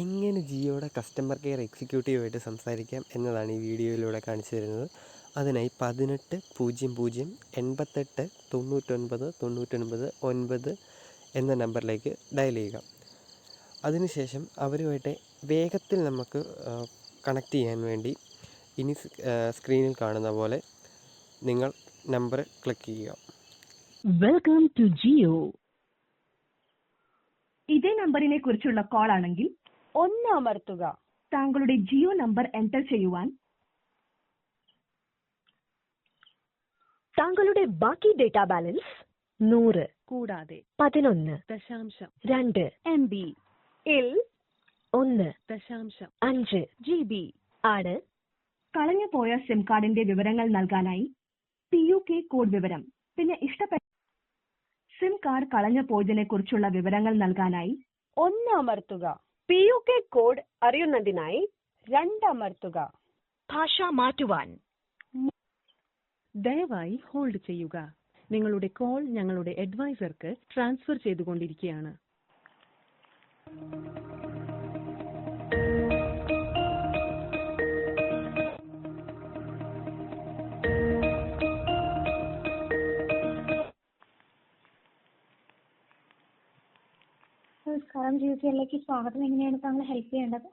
എങ്ങനെ ജിയോയുടെ customer care എക്സിക്യൂട്ടീവായിട്ട് സംസാരിക്കാം എന്നതാണ് ഈ വീഡിയോയിലൂടെ കാണിച്ചു തരുന്നത്. അതിനായി പതിനെട്ട് പൂജ്യം പൂജ്യം എൺപത്തെട്ട് തൊണ്ണൂറ്റൊൻപത് തൊണ്ണൂറ്റൊൻപത് ഒൻപത് എന്ന നമ്പറിലേക്ക് ഡയൽ ചെയ്യുക. അതിനുശേഷം അവരുമായിട്ട് വേഗത്തിൽ നമുക്ക് കണക്ട് ചെയ്യാൻ വേണ്ടി ഇനി സ്ക്രീനിൽ കാണുന്ന പോലെ നിങ്ങൾ നമ്പർ ക്ലിക്ക് ചെയ്യുക. വെൽക്കം ടു ജിയോ ഇതേ നമ്പറിനെ കുറിച്ചുള്ള കോൾ ആണെങ്കിൽ ഒന്ന് അമർത്തുക. താങ്കളുടെ ജിയോ നമ്പർ എന്റർ ചെയ്യുവാൻ. താങ്കളുടെ ബാക്കി ഡേറ്റാ ബാലൻസ് നൂറ്. കൂടാതെ പതിനൊന്ന്. ദശാംശം. രണ്ട്. M B. ഇൽ ഒന്ന്. ദശാംശം. അഞ്ച്. G B. ആണ് കളഞ്ഞു പോയ സിം കാർഡിന്റെ വിവരങ്ങൾ നൽകാനായി പി യു കെ കോഡ് വിവരം. പിന്നെ ഇഷ്ടപ്പെട്ട സിം കാർഡ് കളഞ്ഞു പോയതിനെ കുറിച്ചുള്ള വിവരങ്ങൾ നൽകാനായി ഒന്ന് അമർത്തുക. പി യു കെ കോഡ് അറിയുന്നതിനായി രണ്ട് അമർത്തുക ഭാഷ മാറ്റുവാൻ. ദയവായി ഹോൾഡ് ചെയ്യുക. നിങ്ങളുടെ കോൾ ഞങ്ങളുടെ അഡ്വൈസർക്ക് ട്രാൻസ്ഫർ ചെയ്തുകൊണ്ടിരിക്കുകയാണ്. നമസ്കാരം ജിയോസിയിലേക്ക് സ്വാഗതം എങ്ങനെയാണ് താങ്കളെ ഹെൽപ്പ് ചെയ്യേണ്ടത്?